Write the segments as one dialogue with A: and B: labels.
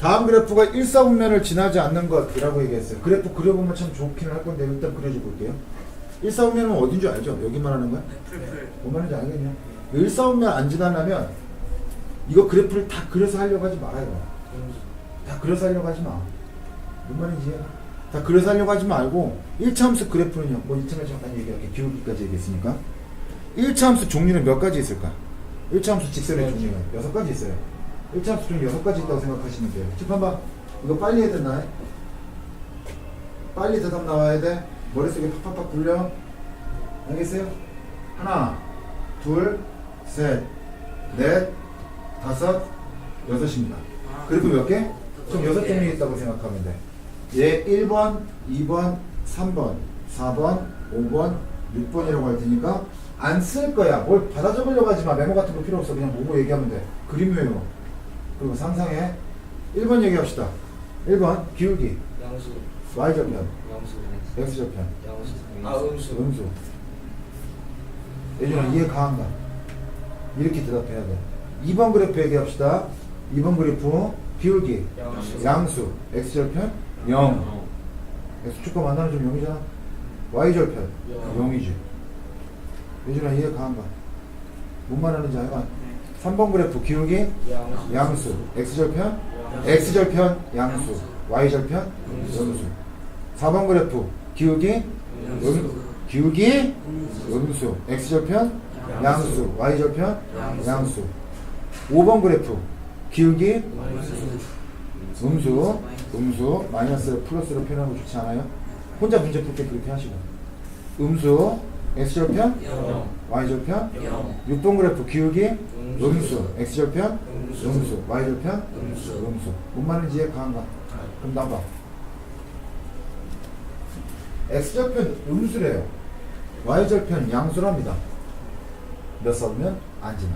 A: 다음 그래프가 일사분면을 지나지 않는 것이라고 얘기했어요. 그래프 그려보면 참 좋기는 할 건데 일단 그려줘 볼게요. 일사분면은 어딘 줄 알죠? 여기만 하는 거야?
B: 풀풀.
A: 뭔 말인지 알겠냐? 일사분면 안 지나려면 이거 그래프를 다 그려서 하려고 하지 말아요. 다 그려서 하려고 하지 마. 뭔 말인지? 다 그려서 하려고 하지 말고 1차 함수 그래프는요. 뭐 이참에 잠깐 얘기할게. 기울기까지 얘기했으니까. 1차 함수 종류는 몇 가지 있을까? 1차 함수 직선의 종류는 여섯 가지 있어요. 1차 함수 종류 여섯 가지 있다고 생각하시면 돼요. 집 한번 이거 빨리 해야 되나? 빨리 대답 나와야 돼. 머릿속에 팍팍팍 굴려. 알겠어요? 하나, 둘, 셋, 넷, 다섯, 여섯입니다. 그래프 몇 개? 총 여섯 종류 있다고 생각하면 돼. 얘 1번, 2번, 3번, 4번, 5번, 6번이라고 할 테니까 안 쓸 거야. 뭘 받아 적으려고 하지 마. 메모 같은 거 필요 없어. 그냥 보고 얘기하면 돼. 그림 외워. 그리고 상상해. 1번 얘기합시다. 1번 기울기,
B: 양수.
A: y절편,
B: 양수.
A: x절편,
B: 양수. 아 음수.
A: 음수. 예준아 이해 가한가? 이렇게 대답해야 돼. 2번 그래프 얘기합시다. 2번 그래프 기울기,
B: 양수.
A: 양수, x절편 0. x축과 만나는 점 0이잖아. y절편
B: 영.
A: 0이지. 예준아 이해 가한가? 뭔 말하는지 알까? 3번 그래프 기울기,
B: 양수.
A: 양수, x절편, x절편 양수, y절편 음수. 4번 그래프 기울기, 음, 기울기, 음수, x절편, 양수, y절편, 양수. 5번 그래프 기울기, 음수, 음수, 마이너스를 플러스로 표현하는 거 좋지 않아요? 혼자 문제 풀 때 그렇게 하시고. 음수, x절편,
B: 영.
A: y절편,
B: 영.
A: 6번 그래프 기울기,
B: 음수.
A: x절편,
B: 음수.
A: y절편,
B: 음수.
A: 음수. 뭔 말인지 이해 가한가? 그럼 나봐. x절편 음수래요. y절편 양수랍니다. 몇 sab으면 안 지나.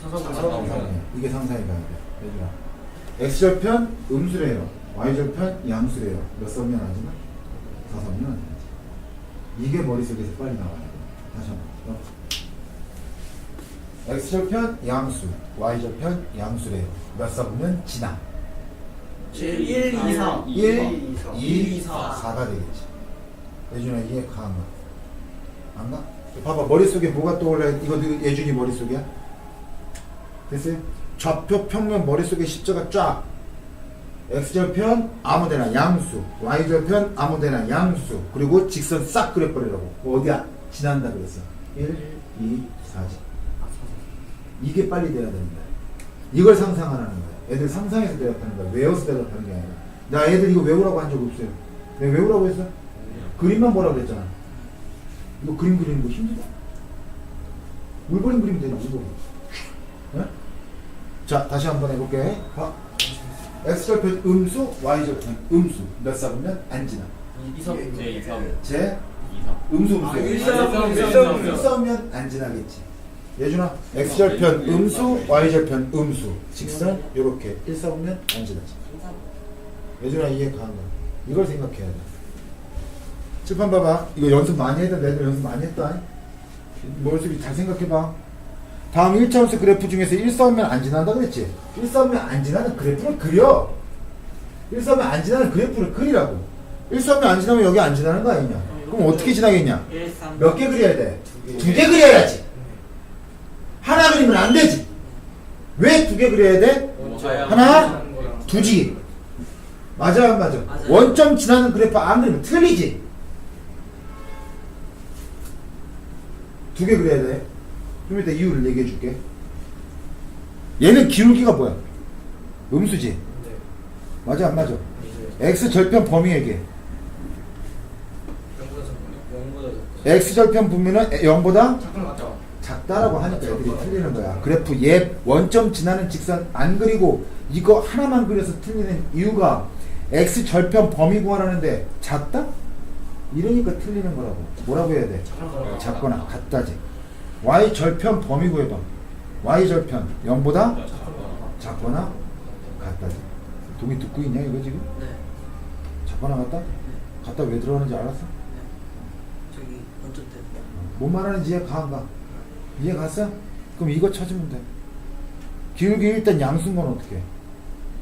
A: 상상해. 이게 상상해 가야 돼. 얘들아. x절편 음수래요. y절편 양수래요. 몇 sab으면 안 지나? 4 sab으면 안 지나지. 이게 머릿속에서 빨리 나와야 돼. 다시 한 번. 어? x절편 양수, y절편 양수래요. 몇 sab으면 지나?
B: 1, 1, 2, 3.
A: 1,
B: 2, 3.
A: 2, 4가 되겠지. 예준아 이해 가안 가? 안 가? 봐봐 머릿속에 뭐가 떠올라 이거 너 예준이 머릿속이야? 됐어요? 좌표 평면 머릿속에 십자가 쫙 x절편 아무데나 양수 y절편 아무데나 양수 그리고 직선 싹 그려버리라고 뭐 어디야? 지난다 그랬어 1, 2, 4지 이게 빨리 돼야 된다 이걸 상상하라는 거야 애들 상상해서 대답하는 거야 외워서 대답하는 게 아니라 나 애들 이거 외우라고 한 적 없어요 내가 외우라고 했어? 그림만 보라고 그랬잖아. 이거 그림 그리는 거 힘들다. 물버림 그리면 되나, 물버림. 예? 자, 다시 한번 해볼게. 봐. X절편 음수, Y절편 음수. 몇 sab으면 안 지나.
B: 2, 3.
C: 네, 2, 3.
A: 제
C: 2, 3.
A: 음수
B: 아,
A: 음수.
B: 일
C: sab으면,
B: sab으면, 일일
C: sab으면.
A: 일 sab으면 안 지나겠지. 예준아, X절편 음수, Y절편 음수. 직선, 요렇게. 1 sab으면 안 지나지. 예준아, 이해 가는. 이걸 생각해야 돼. 칠판 봐봐. 이거 연습 많이 했다. 내들 연습 많이 했다. 머릿속에 잘 생각해봐. 다음 1차원수 그래프 중에서 1 싸우면 안 지난다 그랬지? 1 싸우면 안 지나는 그래프를 그려. 1 싸우면 안 지나는 그래프를 그리라고. 1 싸우면 안 지나면 여기 안 지나는 거 아니냐? 그럼 어떻게 지나겠냐?
B: 1, 3.
A: 몇개 그려야 돼? 두두개 그려야지. 하나 그리면 안 되지. 왜 두 개 그려야 돼? 하나, 두지. 맞아, 안 맞아?
B: 맞아요.
A: 원점 지나는 그래프 안 그리면 틀리지. 두 개 그려야 돼. 좀 이따 이유를 얘기해 줄게. 얘는 기울기가 뭐야? 음수지.
B: 네.
A: 맞아, 안 맞아? x 절편 범위 얘기해.
B: 0보다 작고. 0보다 작고.
A: x 절편 범위는 0보다
B: 작은 거 맞죠?
A: 작다라고 하니까 애들이 틀리는 거야. 그래프 얘 원점 지나는 직선 안 그리고 이거 하나만 그려서 틀리는 이유가 x 절편 범위 구하라는데 작다? 이러니까 틀리는 거라고. 뭐라고 해야 돼? 작거나 같다지. Y 절편 범위 구해봐. y 절편 0보다 작거나 같다지. 동의 듣고 있냐 이거 지금?
B: 네.
A: 작거나 같다? 같다 왜 들어가는지 알았어?
B: 저기 원점 때.
A: 뭔 말하는지 이해 가, 안 가? 이해 갔어? 그럼 이거 찾으면 돼. 기울기 일단 양수인 건 어떻게?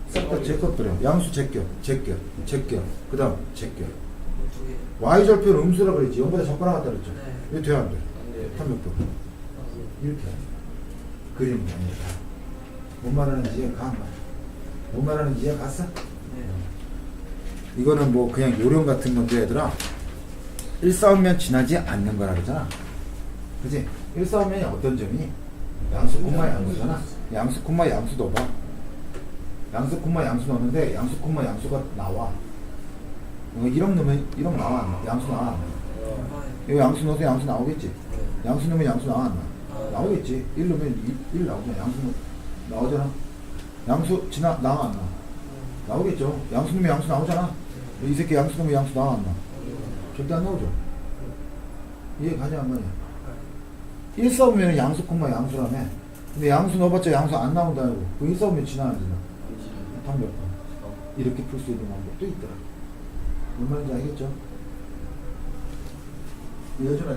A: 싹다 제껴 버려. 양수 제껴, 제껴, 제껴. 그 다음 제껴.
B: 두 개.
A: Y절표는 음수라 그랬지. 0보다 적거나 같다 그랬죠.
B: 네.
A: 왜 돼야 안 돼?
B: 안 돼요.
A: 한몇 번. 이렇게 그림이 아니다. 뭔 말하는지 이해가 가? 뭔 말하는지 이해가 갔어?
B: 네.
A: 이거는 뭐 그냥 요령 같은 건데 얘들아 1싸움면 지나지 않는 거라 그러잖아 그지? 1싸움면이 어떤 점이 양수 콤마 양수잖아 양수 콤마 양수 넣어봐 양수 콤마 양수 넣는데 양수 콤마 양수가 나와 이거 1억 넣으면 1억 나와 안? 양수 나와 안?
B: 아,
A: 이거 양수 넣어서 양수 나오겠지
B: 네.
A: 양수 넣으면 양수 나와 안?
B: 아.
A: 나오겠지 1 넣으면 1, 1 나오잖아 양수 넣- 나오잖아 양수 지나 나와 안 나와? 나오겠죠 양수 넣으면 양수 나오잖아 이 새끼 양수 넣으면 양수 나와 안 나와? 절대 안 나오죠. 이해 가냐 안 가냐? 1 싸우면 양수 콤마 양수라며. 근데 양수 넣어봤자 양수 안 나온다고. 그1 싸우면 지나야지. 답몇 번. 이렇게 풀 수 있는 방법도 있더라. 뭔 말인지 알겠죠? 여전하